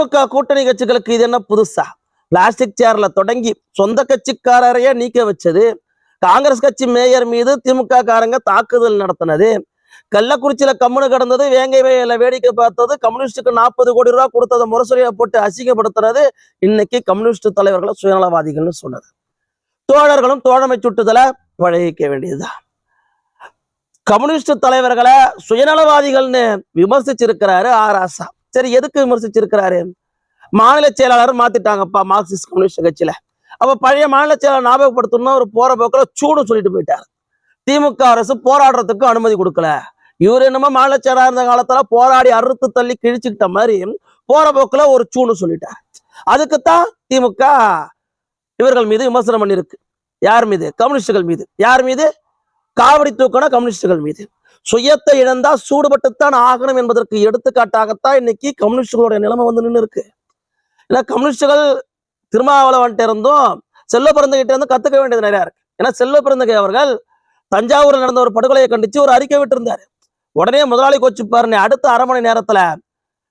திமுக கூட்டணி கட்சிகளுக்கு இது என்ன புதுசா? பிளாஸ்டிக் சேர்ல தொடங்கி சொந்த கட்சிக்காரரையே நீக்க வச்சது காங்கிரஸ் கட்சி மேயர் மீது திமுக காரங்க தாக்குதல் நடத்தினது கள்ளக்குறிச்சியில கம்முனு கிடந்தது வேங்கை வயல்ல வேடிக்கை பார்த்தது கம்யூனிஸ்டுக்கு நாற்பது கோடி ரூபாய் கொடுத்ததை முரசொலியை போட்டு அசிங்கப்படுத்துறது இன்னைக்கு கம்யூனிஸ்ட் தலைவர்களை சுயநலவாதிகள்னு சொன்னது. தோழர்களும் தோழமை சுட்டுதலை பழகிக்க வேண்டியதுதான். கம்யூனிஸ்ட் தலைவர்களை சுயநலவாதிகள்னு விமர்சிச்சிருக்கிறாரு ஆர் ஆசா சரி எதுக்கு விமர்சிச்சிருக்கிறாரு? மாநில செயலாளர் மாத்திட்டாங்கப்பா மார்க்சிஸ்ட் கம்யூனிஸ்ட் கட்சியில. அப்ப பழைய மாநில செயலாளர் ஞாபகப்படுத்தணும்னா அவர் போற போக்குல சூடு சொல்லிட்டு போயிட்டார். திமுக அரசு போராடுறதுக்கு அனுமதி கொடுக்கல. இவர் என்னமோ மாநில செயலாளர் இருந்த காலத்துல போராடி அறுத்து தள்ளி கிழிச்சுக்கிட்ட மாதிரி போற போக்குல ஒரு சூடு சொல்லிட்டார். அதுக்குத்தான் திமுக இவர்கள் மீது விமர்சனம் பண்ணியிருக்கு. யார் மீது? கம்யூனிஸ்டுகள் மீது. யார் மீது? காவடி தூக்கணும் கம்யூனிஸ்டுகள் மீது. சுயத்தை இழந்தா சூடுபட்டுத்தான் ஆகணும் என்பதற்கு எடுத்துக்காட்டாகத்தான் இன்னைக்கு கம்யூனிஸ்டுகளுடைய நிலைமை வந்து நின்று இருக்கு ஏன்னா கம்யூனிஸ்டுகள் திருமாவளவன்ட்டு இருந்தும் செல்ல பிறந்தகிட்ட இருந்தும் கத்துக்க வேண்டியது நிறையா இருக்கு. ஏன்னா செல்ல பிறந்தகை அவர்கள் தஞ்சாவூர்ல நடந்த ஒரு படுகொலையை கண்டிச்சு ஒரு அறிக்கை விட்டிருந்தாரு. உடனே முதலாளி கோச்சுப்பாருன்னு அடுத்த அரை மணி நேரத்துல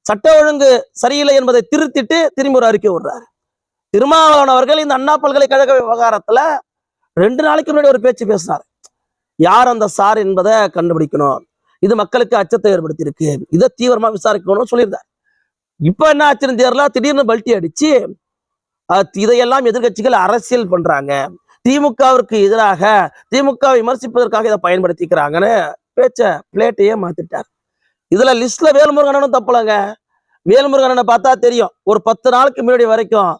சட்ட ஒழுங்கு சரியில்லை என்பதை திருத்திட்டு திரும்பி ஒரு அறிக்கை விடுறாரு. திருமாவளவன் அவர்கள் இந்த அண்ணா பல்கலைக்கழக விவகாரத்துல ரெண்டு நாளைக்கு முன்னாடி ஒரு பேச்சு பேசினார் யார் அந்த சார் என்பதை கண்டுபிடிக்கணும். இது மக்களுக்கு அச்சத்தை ஏற்படுத்தியிருக்கு. இதை தீவிரமா விசாரிக்கணும்னு சொல்லியிருந்தார். இப்ப என்ன ஆச்சுன்னு தெரியல. திடீர்னு பல்ட்டி அடிச்சு இதையெல்லாம் எதிர்க்கட்சிகள் அரசியல் பண்றாங்க. திமுகவிற்கு எதிராக திமுக விமர்சிப்பதற்காக இதை பயன்படுத்திக்கிறாங்கன்னு பேச்ச பிளேட்டையே மாத்திட்டார். இதுல லிஸ்ட்ல வேல்முருகனும் தப்பலங்க. வேல்முருகனை பார்த்தா தெரியும். ஒரு பத்து நாளுக்கு முன்னாடி வரைக்கும்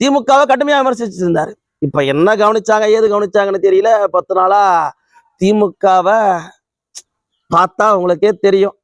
திமுகவை கடுமையா விமர்சிச்சிருந்தாரு. இப்ப என்ன கவனிச்சாங்க ஏது கவனிச்சாங்கன்னு தெரியல. பத்து நாளா திமுகவை பார்த்தா உங்களுக்கே தெரியும்.